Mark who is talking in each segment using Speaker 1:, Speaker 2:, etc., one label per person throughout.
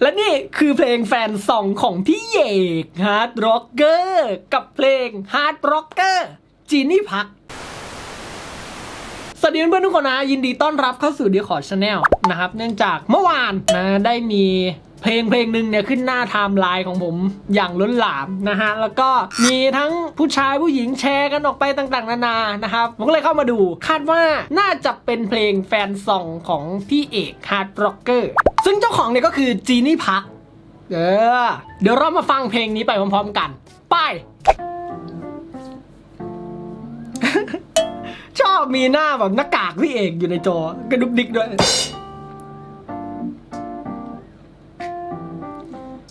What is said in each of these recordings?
Speaker 1: และนี่คือเพลงแฟนซองของพี่เอกฮาร์ดร็อกเกอร์กับเพลงฮาร์ดร็อกเกอร์จีนี่พัก สวัสดีเพื่อนๆทุกคนนะ ยินดีต้อนรับเข้าสู่ดีคอร์ดชาแนลนะครับ เนื่องจากเมื่อวานนะได้มี เพลงเพลงหนึ่งเนี่ยขึ้นหน้าไทม์ไลน์ของผมอย่างล้นหลามนะฮะ แล้วก็มีทั้งผู้ชายผู้หญิงแชร์กันออกไปต่างๆ นานานะครับ ผมก็เลยเข้ามาดู คาดว่าน่าจะเป็นเพลงแฟนซองของพี่เอกฮาร์ดร็อกเกอร์ซึ่งเจ้าของเนี่ยก็คือจีนี่พักเออเดี๋ยวเรามาฟังเพลงนี้ไปพร้อมๆกัน ไป ชอบมีหน้าแบบหน้ากากพี่เอกอยู่ในจอกระดุกดิกด้วย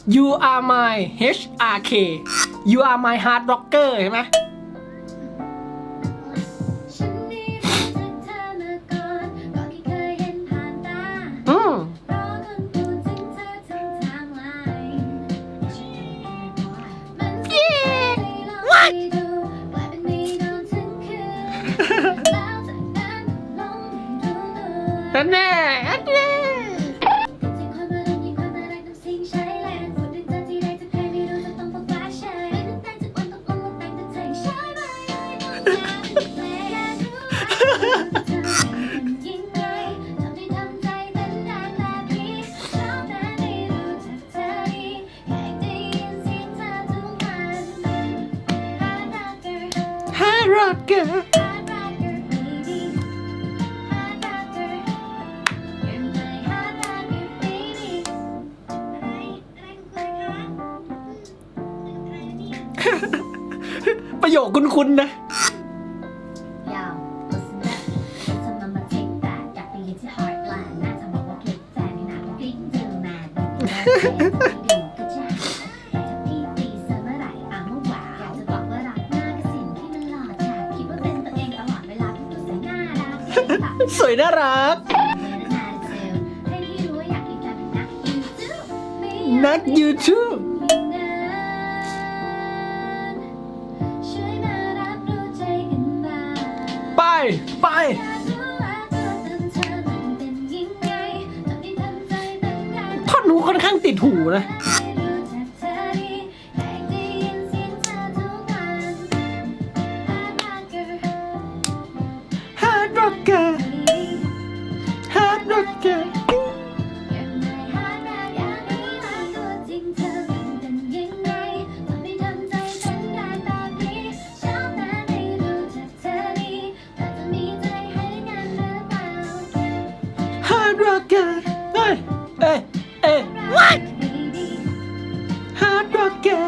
Speaker 1: You are my HRK You are my hard rocker เห็นไหม
Speaker 2: รเนี่ยประ
Speaker 1: โยคคุ้นๆนะ
Speaker 2: ย สวยน่ารัก
Speaker 1: นัก
Speaker 2: ยูทูบ
Speaker 1: ไป ไป
Speaker 2: ท่
Speaker 1: อนหูค่อนข้างติดหูนะ
Speaker 2: Hard กเกอร์
Speaker 1: hard rocker เอ้ยเอ้ยเอ้ย
Speaker 2: Baby
Speaker 1: hard rocker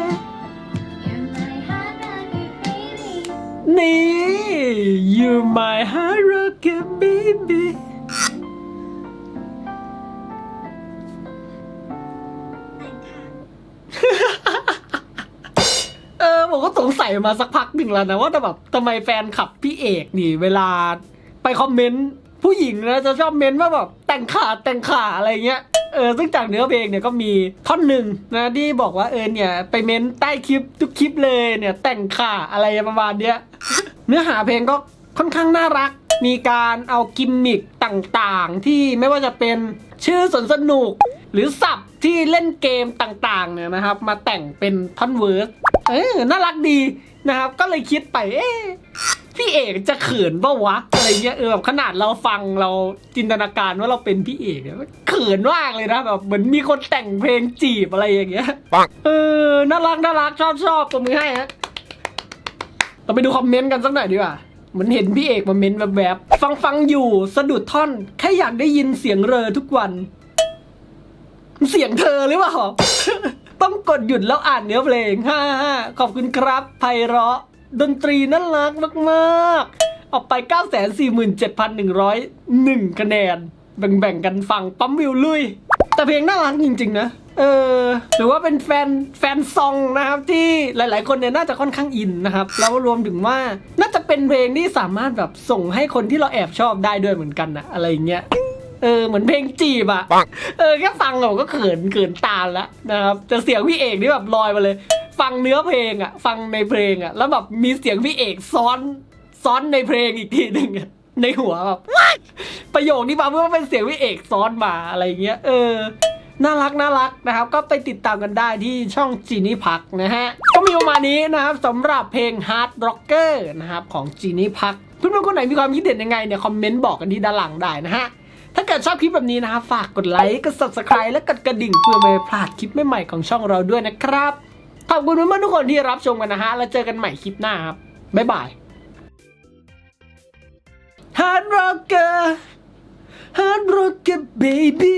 Speaker 2: You're my hard rocker baby
Speaker 1: นี่ you my hard rocker baby เออผมก็สงสัยมาสักพักหนึ่งแล้วนะว่าแต่แบบทำไมแฟนขับพี่เอกนี่ เวลาไปคอมเมนต์ ผู้หญิงนะจะชอบเมนต์ว่าแบบแต่งขาแต่งขาอะไรเงี้ยเออซึ่งจากเนื้อเพลงเนี่ยก็มีท่อนหนึ่งนะที่บอกว่าเออเนี่ยไปเมนต์ใต้คลิปทุกคลิปเลยเนี่ยแต่งขาอะไรประมาณเนี้ยเนื้อหาเพลงก็ค่อนข้างน่ารัก มีการเอากิมมิคต่างๆ ที่ไม่ว่าจะเป็นชื่อสนสนุก หรือศัพท์ที่เล่นเกมต่างๆเนี่ยนะครับ มาแต่งเป็นท่อนเวิร์สเออน่ารักดีนะครับ ก็เลยคิดไปเอ๊ พี่เอกจะเขินปะวะอะไรเงี้ยเออแบบขนาดเราฟังเราจินตนาการว่าเราเป็นพี่เอกเนี่ยเขินมากเลยนะแบบเหมือนมีคนแต่งเพลงจีบอะไรอย่างเงี้ยเออน่ารักน่ารักชอบชอบตัวมือให้ฮะเราไปดูคอมเมนต์กันสักหน่อยดีกว่าเหมือนเห็นพี่เอกมาเมนต์แบบๆฟังฟังอยู่สะดุดท่อนแค่อยากได้ยินเสียงเรอทุกวันเสียงเธอหรือเปล่า ต้องกดหยุดแล้วอ่านเนื้อเพลงฮ่าฮ่าขอบคุณครับไพเราะ ดนตรีน่ารักมากๆ ออกไป 947,101 คะแนน แบ่งๆกันฟังปั๊มวิวลุย แต่เพลงน่ารักจริง ๆ นะ เออ หรือว่าเป็นแฟนแฟนซองนะครับที่หลายๆ คนเนี่ยน่าจะค่อนข้างอินนะครับ แล้วรวมถึงว่าน่าจะเป็นเพลงที่สามารถแบบส่งให้คนที่เราแอบชอบได้ด้วยเหมือนกันนะอะไรอย่างเงี้ยเออเหมือนเพลงจีบอะเออแค่ฟังเราก็เขินเขินตาแล้วนะครับแต่เสียงพี่เอกนี่แบบลอยมาเลย ฟังเนื้อเพลงอะฟังในเพลงอะแล้วแบบมีเสียงพี่เอกซ้อนซ้อนในเพลงอีกทีหนึ่งในหัวแบบประโยคนี้มาเพื่อว่าเป็นเสียงพี่เอกซ้อนมาอะไรเงี้ยเออน่ารักน่ารักนะครับ ก็ไปติดตามกันได้ที่ช่องจีนี่พักนะฮะ ก็มีประมาณนี้นะครับสำหรับเพลง Hard Rocker นะครับ ของจีนี่พักเพื่อนๆคนไหนมีความคิดเห็นยังไงเนี่ย คอมเมนต์บอกกันที่ด้านหลังได้นะฮะ ถ้าเกิดชอบคลิปแบบนี้นะครับฝากกดไลค์กด subscribe และกดกระดิ่งเพื่อไม่พลาดคลิปใหม่ๆของช่องเราด้วยนะครับ ขอบคุณเพื่อนๆทุกคนที่รับชมกันนะฮะ แล้วเจอกันใหม่คลิปหน้าครับ บ๊ายบาย Hard Rocker Hard Rocker baby